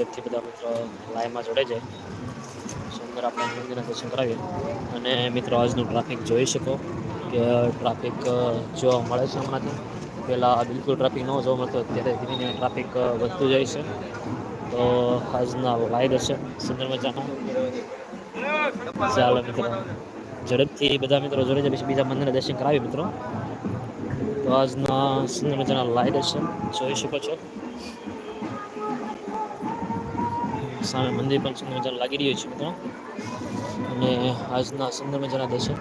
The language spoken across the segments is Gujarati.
ઝડપથી બધા મિત્રો લાઈવમાં જોડે જાય સુંદર આપણે મંદિરના દર્શન કરાવીએ અને મિત્રો, આજનું ટ્રાફિક જોઈ શકો કે ટ્રાફિક જોવા મળે છે હમણાંથી. પહેલાં બિલકુલ ટ્રાફિક ન જોવા મળતો, અત્યારે ધીમે ધીમે ટ્રાફિક વધતું જાય છે. તો આજના લાઈવ દર્શન સુંદર મજાના. ચાલો મિત્રો, ઝડપથી બધા મિત્રો જોડે છે પછી બીજા મંદિરના દર્શન કરાવીએ મિત્રો. તો આજના સુંદર મજાના લાઈવ દર્શન જોઈ શકો છો. સામે મંદિર પણ સુંદર મજાનું લાગી રહ્યું છે મિત્રો. અને આજના સુંદર મજાના દર્શન.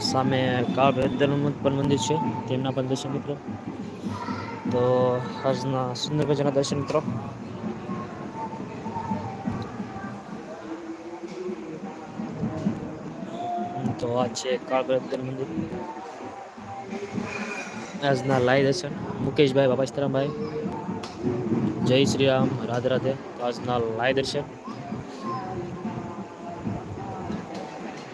સામે કાળ ભૈરવનું પણ મંદિર છે, તેમના પણ દર્શન મિત્રો. તો આજના સુંદર મજાના દર્શન મિત્રો. તો આ છે કાળ મંદિર. આજના લાઈ દર્શન. મુકેશભાઈ બાબાસ્તરામભાઈ જય શ્રી રામ, રાધે રાધે. આજના લાય દર્શન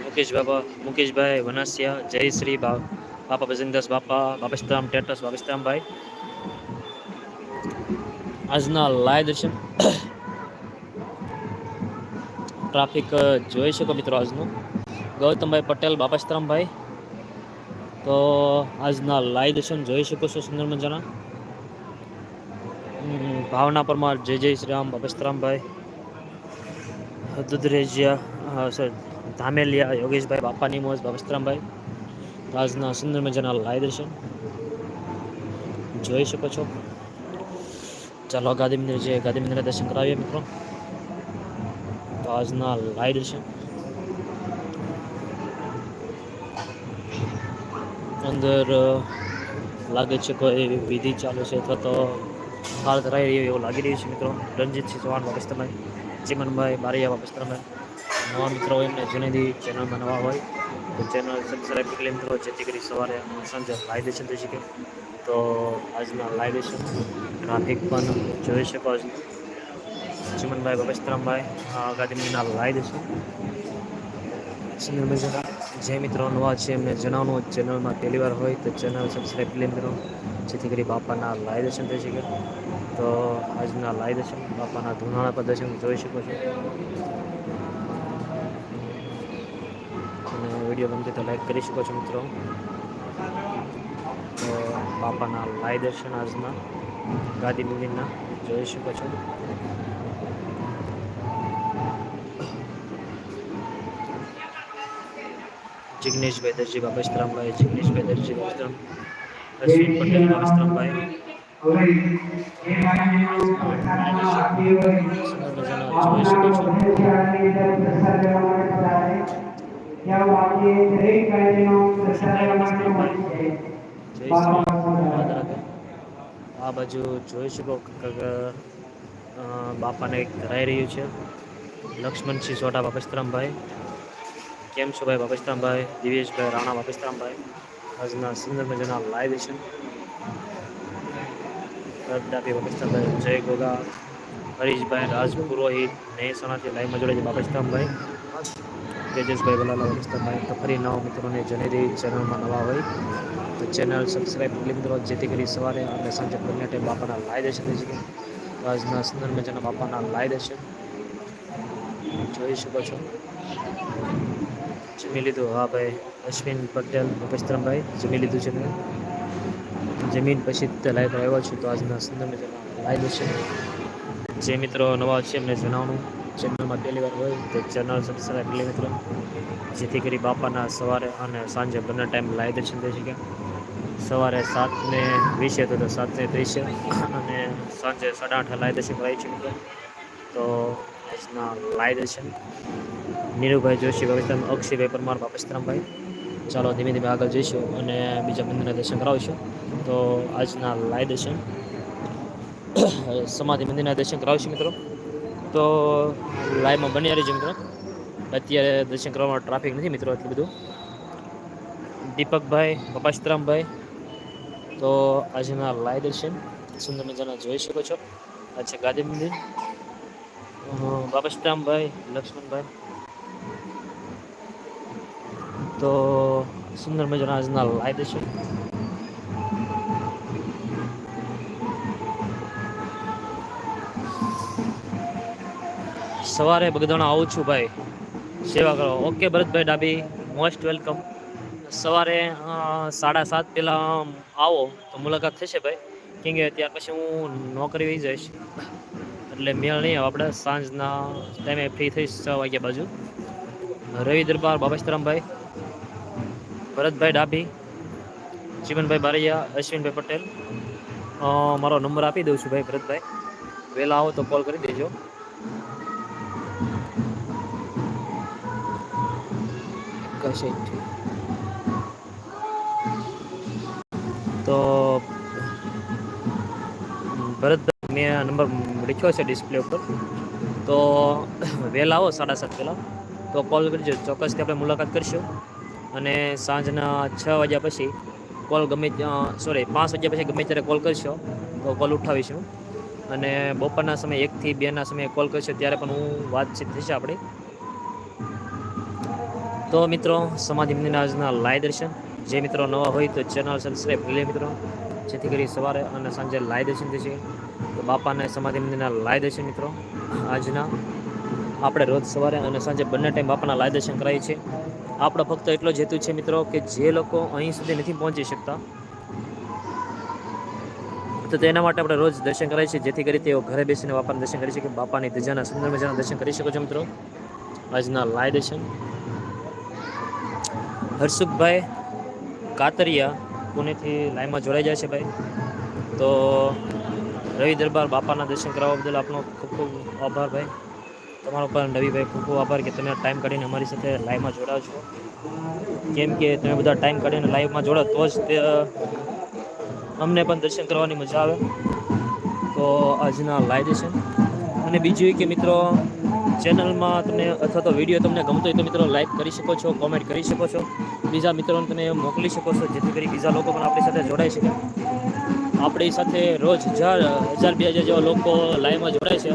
મુકેશ બાબા મુકેશભાઈ વનાસિયા, જય શ્રી બાપા ભજનદાસ બાપા બાપસ્તરામ ટેટસ બાપસ્તરામભાઈ આજના લાય દર્શન ટ્રાફિક જોઈ શકો મિત્રો આજનું. ગૌતમભાઈ પટેલ બાપસ્તરામભાઈ તો આજના લાય દર્શન જોઈ શકો છો સુંદર મજાના ભાવના પરમાર, જય જય શ્રી રામ બાબસ્તરામભાઈ દુધરેજિયા સર ધામેલિયા, યોગેશભાઈ, બાપાની મોજ બાબસ્તરામભાઈ આજના સુંદર મજાના લાઈ દર્શન. જોઈ શકો છો. ચાલો ગાંધી મંદિર છે ગાંધી મંદિરના દર્શન કરાવીએ મિત્રો. આજના લાઈ દર્શન. અંદર લાગે છે કોઈ વિધિ ચાલુ છે અથવા તો હાલ ધરાઈ રહ્યો એવું લાગી રહ્યું છે મિત્રો. રણજીતસિંહ ચૌહાણ વાપસ્તરભાઈ ચિમનભાઈ બારિયા વાપસ્તરભાઈ નવા મિત્રો હોય એમને જુનેદી ચેનલમાં નવા હોય, તો ચેનલ સબસ્ક્રાઈબ કરી મિત્રો. જેથી કરી સવારે સાંજે લાઈવ દર્શન થઈ શકે. તો આજના લાઈવ દર્શન ટ્રાફિક પણ જોઈ શકો આજનું ચિમનભાઈ બાપસ્તરામભાઈ ગાંધીના લાઈવ દર્શન સુંદર મજાના જે મિત્રો, નવા છે એમને જણાવવાનું. ચેનલમાં પહેલી વાર હોય તો ચેનલ સબસ્ક્રાઈબ કરી મિત્રો જેથી કરી બાપાના લાઈવ દર્શન થઈ શકે. તો આજના લાઈવ દર્શન બાપાના ધુનાળા પ્રદર્શન જોઈ શકો છો. અને વીડિયો ગમતી તો લાઈક કરી શકો છો મિત્રો. તો બાપાના લાઈવ દર્શન આજના ગાદી મંદિરના જોઈ શકો છો. જિગ્નેશભાઈ દરજી બાબસ્તરામભાઈ, જિગ્નેશભાઈ દરજી બાબસ્તરામ, અશ્વિન પટેલ બાબસ્તરામભાઈ. આ બાજુ જોઈ શકો બાપાને કરાઈ રહ્યું છે. લક્ષ્મણસિંહ સોટા બાપસ્તરામભાઈ કેમ છો ભાઈ બાપસ્તરામભાઈ દિવેશભાઈ, રાણા બાપસ્તરામભાઈ આજના સુંદર મજાના લાઈવ છે. પ્રતાપી બાપસ્તરામભાઈ જય ગોગા, હરીશભાઈ રાજ પુરોહિત નેસણાથી લાઈવમાં જોડે છે બાપસ્તરામભાઈ તેજસભાઈ વલાલા બાપસ્તરામભાઈ તો ફરી નવા મિત્રોને જનેરી ચેનલમાં નવા હોય તો ચેનલ સબસ્ક્રાઈબ કરી મિત્રો જેથી કરી સવારે અને સાંજે બંને ટાઈમ બાપાના લાઈ દેશે થઈ તો આજના સુંદર મજાના બાપાના લાઈ દેશે જોઈ શકો છો. જમી લીધું. હા ભાઈ, અશ્વિન પટેલ પસ્ત્રમભાઈ જમી લીધું છે મેં. જમીન પછી લાઈવ આવ્યો છું તો આજના સંદર્ભ લાઈવ છે. જે મિત્રો નવા છે એમને જણાવવાનું. ચેનલમાં પહેલી વાર હોય તો ચેનલ સબસ્ક્રાઈબ કરી મિત્રો. જેથી કરી બાપાના સવારે અને સાંજે બંને ટાઈમ લાઈવ દર્શન થઈ શકે સવારે સાતને વીસે તો સાતને ત્રીસે. અને સાંજે સાડા આઠે લાઈવ દર્શન કરાય છે મિત્રો તો આજના લાઈવ દર્શન નીરુભાઈ જોશી પાકિસ્તાન અક્ષયભાઈ પરમાર પાકિસ્તાનભાઈ ચાલો ધીમે ધીમે આગળ જઈશું અને બીજા મંદિરના દર્શન કરાવીશું. તો આજના લાય દર્શન. સમાધિ મંદિરના દર્શન કરાવીશું મિત્રો. તો લાઈવમાં બની રહીજો મિત્રો. અત્યારે દર્શન કરવામાં ટ્રાફિક નથી મિત્રો એટલું બધું. દીપકભાઈ બાપાસ્તરામભાઈ તો આજના લાય દર્શન. સુંદર મજાના જોઈ શકો છો. આ છે ગાંધી મંદિર. બાપસ્તરામભાઈ લક્ષ્મણભાઈ. તો સુંદર મજાના આજના લાઈવ દઈશું સવારે બગદાણા આવું છું ભાઈ. સેવા કરો. Okay, Bharatbhai Dabhi. Most welcome. સવારે સાડા સાત પહેલાં આવો. તો મુલાકાત થશે ભાઈ. કેમ કે ત્યાર પછી હું નોકરી જઈશ. એટલે મેળ નહીં આપણે સાંજના ટાઈમે ફ્રી થઈશ છ વાગ્યા બાજુ. રવિ દરબાર બાબેશ્વરમભાઈ ભરતભાઈ ડાભી જીવનભાઈ બારૈયા અશ્વિનભાઈ પટેલ. મારો નંબર આપી દઉં છું ભાઈ ભરતભાઈ. વહેલા આવો તો કોલ કરી દેજો. તો ભરતભાઈ મેં આ નંબર લખ્યો છે ડિસ્પ્લે ઉપર. તો વહેલા આવો સાડા સાત પહેલાં. તો કોલ કરજો ચોક્કસથી આપણે મુલાકાત કરીશું. અને સાંજના છ વાગ્યા પછી કોલ ગમે સોરી પાંચ વાગ્યા પછી ગમે ત્યારે કોલ કરશો, તો કોલ ઉઠાવીશું. અને બપોરના સમયે એકથી બેના સમયે કોલ કરશો ત્યારે પણ હું વાતચીત થશે આપણી. તો મિત્રો, સમાધિ મંદિરના આજના લાઈવ દર્શન. જે મિત્રો નવા હોય તો ચેનલ સબસ્ક્રાઈબ કરી લે મિત્રો. જેથી કરી સવારે અને સાંજે લાઈવ દર્શન થશે. તો બાપાને સમાધિ મંદિરના લાઈવ દર્શન મિત્રો. આજના આપણે રોજ સવારે અને સાંજે બંને ટાઈમ બાપાના લાઈવ દર્શન કરાવીએ છીએ. આપણો ફક્ત એટલો જ હેતુ છે મિત્રો કે જે લોકો અહીં સુધી નથી પહોંચી શકતા. તો તેના માટે આપણે રોજ દર્શન કરાય છે. જેથી કરી તેઓ ઘરે બેસીને બાપાના દર્શન કરી શકે, બાપાની ધજાના સુંદર મજાના દર્શન કરી શકો છો મિત્રો. આજના લાય દર્શન. હર્ષુખભાઈ કાતરિયા પુણેથી લાઈમાં જોડાઈ જાય છે ભાઈ. તો રવિ દરબાર બાપાના દર્શન કરાવવા બદલ આપનો ખૂબ ખૂબ આભાર ભાઈ. તમારો પણ રવિભાઈ ખૂબ ખૂબ આભાર કે તમે ટાઈમ કાઢીને અમારી સાથે લાઈવમાં જોડાવ છો. કેમ કે તમે બધા ટાઈમ કાઢીને લાઈવમાં જોડો તો જ તે અમને પણ દર્શન કરવાની મજા આવે. તો આજના લાઈવ દર્શન અને બીજું કે મિત્રો ચેનલમાં તમને અથવા તો વીડિયો તમને ગમતો હોય તો મિત્રો લાઈક કરી શકો છો કોમેન્ટ કરી શકો છો. બીજા મિત્રોને તમે મોકલી શકો છો, જેથી કરી બીજા લોકો પણ આપણી સાથે જોડાઈ શકે. આપણી સાથે રોજ હજાર હજાર બે હજાર જેવા લોકો લાઈવમાં જોડાય છે.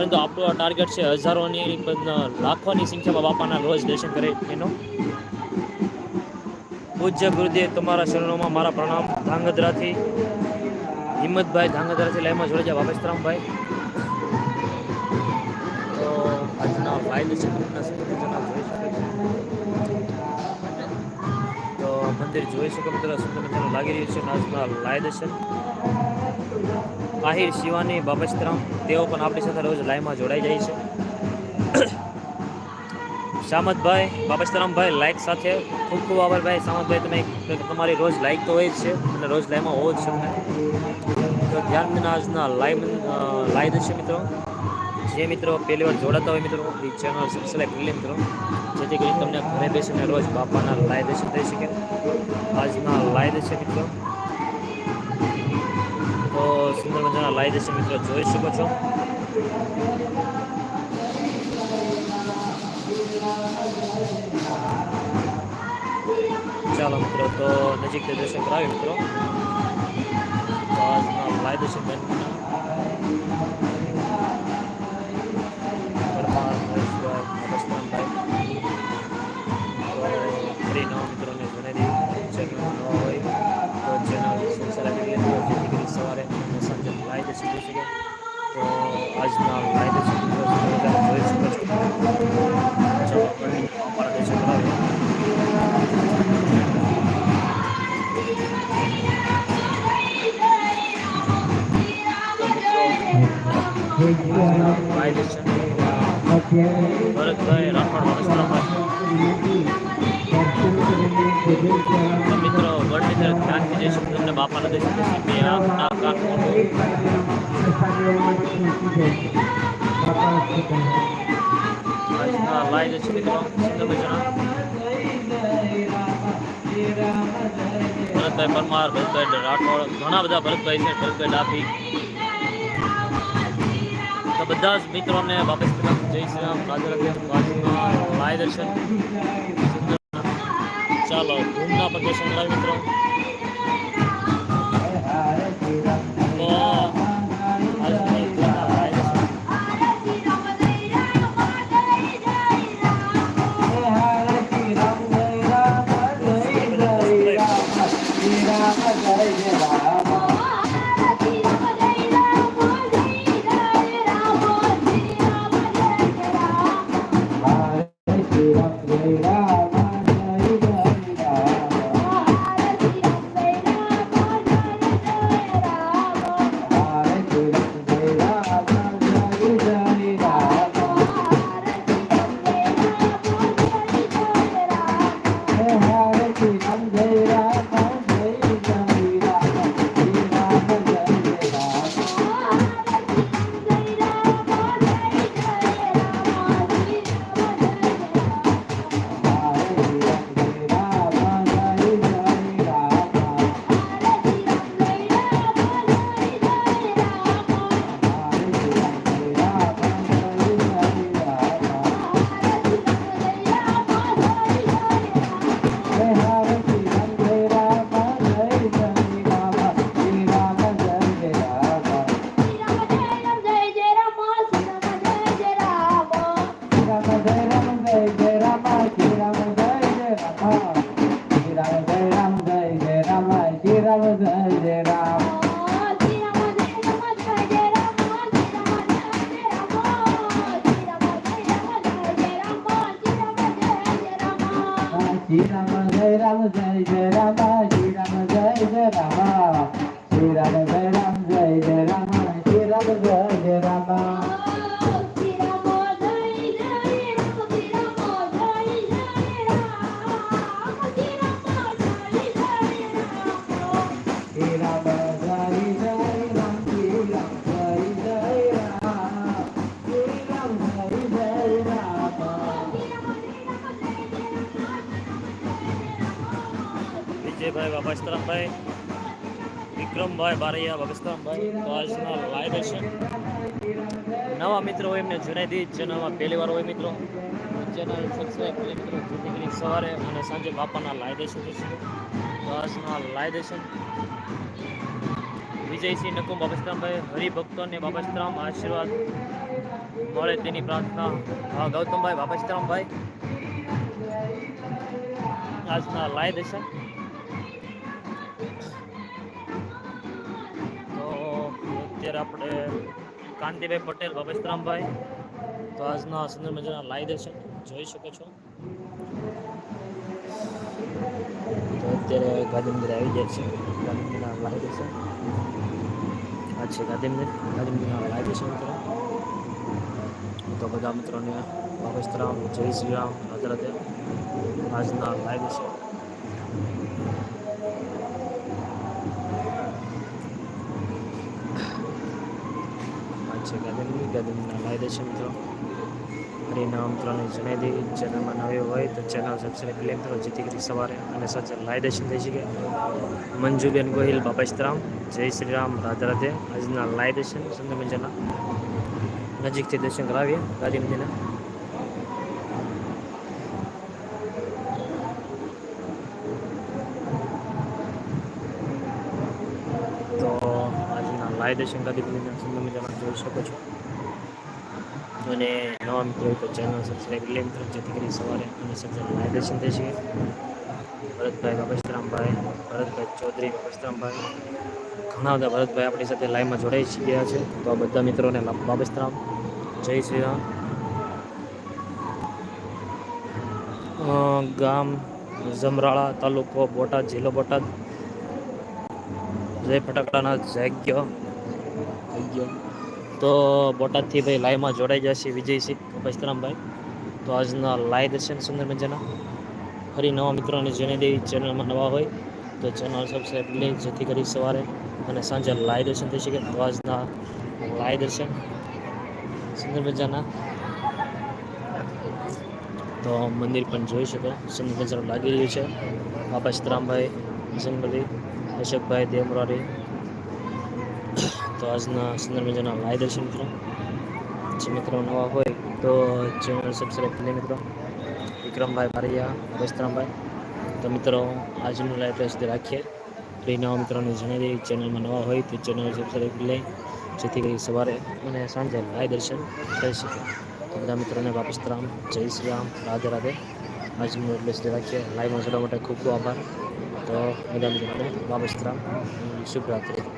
પરંતુ આપણો ટાર્ગેટ છે હજારોની લાખોની સંખ્યામાં બાપાના રોજ દર્શન કરે એનો. પૂજ્ય ગુરુદેવ તમારા શરણોમાં મારા પ્રણામ. ધાંગધ્રાથી હિંમતભાઈ, ધાંગધ્રાથી લાઈવમાં જોડે જાય બાબેશ્રામભાઈ તો આજના શકે છે. તો મંદિર જોઈ શકો મિત્રો. સુંદર મજાનું લાગી રહ્યું છે આજના લાય દર્શન આહિર, શિવાની બાબસ્તરામ તેઓ પણ આપણી સાથે રોજ લાઈવમાં જોડાઈ જાય છે. શામતભાઈ બાબસ્તરામભાઈ લાઈક સાથે. ખૂબ ખૂબ આભાર ભાઈ. શામતભાઈ તમે તમારી રોજ લાઈક તો હોય જ છે, અને રોજ લાઈવમાં હોવો જ છે તો ધ્યાન વિના આજના લાઈવ લાઈવ છે મિત્રો. જે મિત્રો પહેલી વાર જોડાતા હોય મિત્રો, એ ચેનલ સબસ્ક્રાઈબ કરી લે મિત્રો. જેથી કરીને તમને ઘરે બેસીને રોજ બાપાના લાઈવ દર્શન થઈ શકે. આજના લાઈવ દર્શન મિત્રો. સુંદર મજાના લાઈ દર્શન મિત્રો, જોઈ શકો છો. ચાલો મિત્રો, તો નજીક દર્શન કરાવી મિત્રો. લાઈ દર્શન ભરતભાઈ રાઠોડ વસ્ત્રાભાઈ તો મિત્રો ધ્યાનથી જઈશું તમને બાપાના દર્શન થશે બે આંખ નાક કાન મોઢું આજના મિત્રો સુંદર ભરતભાઈ પરમાર, ભરતભાઈ રાઠોડ, ઘણા બધા ભરતભાઈ છે, ભરતભાઈ ડાભી. તો બધા જ મિત્રોને વાપસ જય શ્રી રામ રાધે દર્શન ચાલો ધૂમના પ્રદર્શન મિત્રો. Jai Ram, Jai Ram, Jai Jai. વિક્રમભાઈ બારૈયા બાબસ્તરામભાઈ તો આજના લાઈવ છે. નવા મિત્રો હોય એમને દઈએ ચેનલમાં પહેલી વાર હોય મિત્રો. ચેનલ સબસ્ક્રાઈબ કરી મિત્રો, જેથી સવારે અને સાંજે બાપાના લાઈવ છે તો આજના લાઈવ દર્શન વિજયસિંહ નકુમ બાબસ્તરામભાઈ હરિભક્તોને બાબસ્તરામ આશીર્વાદ મળે તેની પ્રાર્થના. હા ગૌતમભાઈ બાબસ્તરામભાઈ આજના લાઈવ દર્શન અત્યારે આપણે કાંતિભાઈ પટેલ, ભવેશરામભાઈ. તો આજના સુંદર મજાના લાઈ દર્શન જોઈ શકો છો. તો અત્યારે ગાંધીનગર આવી જાય છે. ગાંધી મંદિરના લાઈ દર્શન. આ છે ગાંધી મંદિર. ગાંધી મંદિરના લાઈ દર્શન મિત્રો. તો બધા મિત્રોને ભવેશરામ, જય શ્રી રામ રાધે. આજના લાઈ દર્શન. ગાંધીનગર લાવી દર્શન મિત્રો. હરિના મિત્રોને જણાવી દઈએ ચેનલમાં નવી હોય તો ચેનલ સબસ્ક્રાઈબ કરી લે મિત્રો. જેથી કરી સવારે અને સાંજે લાવી દર્શન થઈ શકે મંજુબેન ગોહિલ બાબાસ્તરામ જય શ્રી રામ, રાધે રાધે. આજના લાઈવ દર્શન સુંદર મજાના. નજીકથી દર્શન કરાવીએ. ગાંધી મંદિરના તો આજના લાઈવ દર્શન ગાંધી મંદિરના સુંદર મજાના જોઈ શકો છો. અને નવા મિત્રો તો ચેનલ સબસ્ક્રાઈબ એટલે મિત્રો, જેથી કરી સવારે અને સાંજે લાઈવ દર્શન થઈ શકે. ભરતભાઈ બાબસ્તરામભાઈ ભરતભાઈ ચૌધરી બાબસ્તરામભાઈ ઘણા બધા ભરતભાઈ આપણી સાથે લાઈવમાં જોડાઈ ગયા છે. તો આ બધા મિત્રોને બાબસ્તરામ જય શ્રી ગામ જમરાળા તાલુકો બોટાદ, જિલ્લો બોટાદ. જય ફટાકડાના જાગ્ય. જાગ્ય. તો બોટાદથી ભાઈ લાઈવમાં જોડાઈ જશે વિજયસિંહ બસ્તરામભાઈ તો આજના લાઈવ દર્શન સુંદર મજાના. ફરી નવા મિત્રોને જણાવી દેવી ચેનલમાં નવા હોય, તો ચેનલ સબસ્ક્રાઈબ કરી લે, જેથી કરી સવારે અને સાંજે લાઈવ દર્શન થઈ શકે. તો આજના લાઈવ દર્શન સુંદર મજાના. તો મંદિર પણ જોઈ શકો. સુંદર મજાનું લાગી રહ્યું છે. બાબા સીતરામભાઈ જંગલી અશોકભાઈ, દેવમરારી તો આજના સુંદર મજાના લાઈવ દર્શન મિત્રો જે મિત્રો નવા હોય તો ચેનલ સબસ્ક્રાઈબ કરી મિત્રો. વિક્રમભાઈ ભારિયા વસ્ત્રામભાઈ. તો મિત્રો, આજનું લાઈવ ત્યાં રાખીએ. એ નવા મિત્રોને જણાવી દઈએ ચેનલમાં નવા હોય તો ચેનલ સબસ્ક્રાઈબ કરી લે. જેથી કરી સવારે અને સાંજે લાઈવ દર્શન થઈ શકે. તો બધા મિત્રોને વાપસ રામ, જય શ્રી રામ, રાધે રાધે. આજનું એટલે સુધી રાખીએ. લાઈવમાં જોડવા માટે ખૂબ ખૂબ આભાર. તો બધા મિત્રોને વાપસ રામ શુભરાત્રિ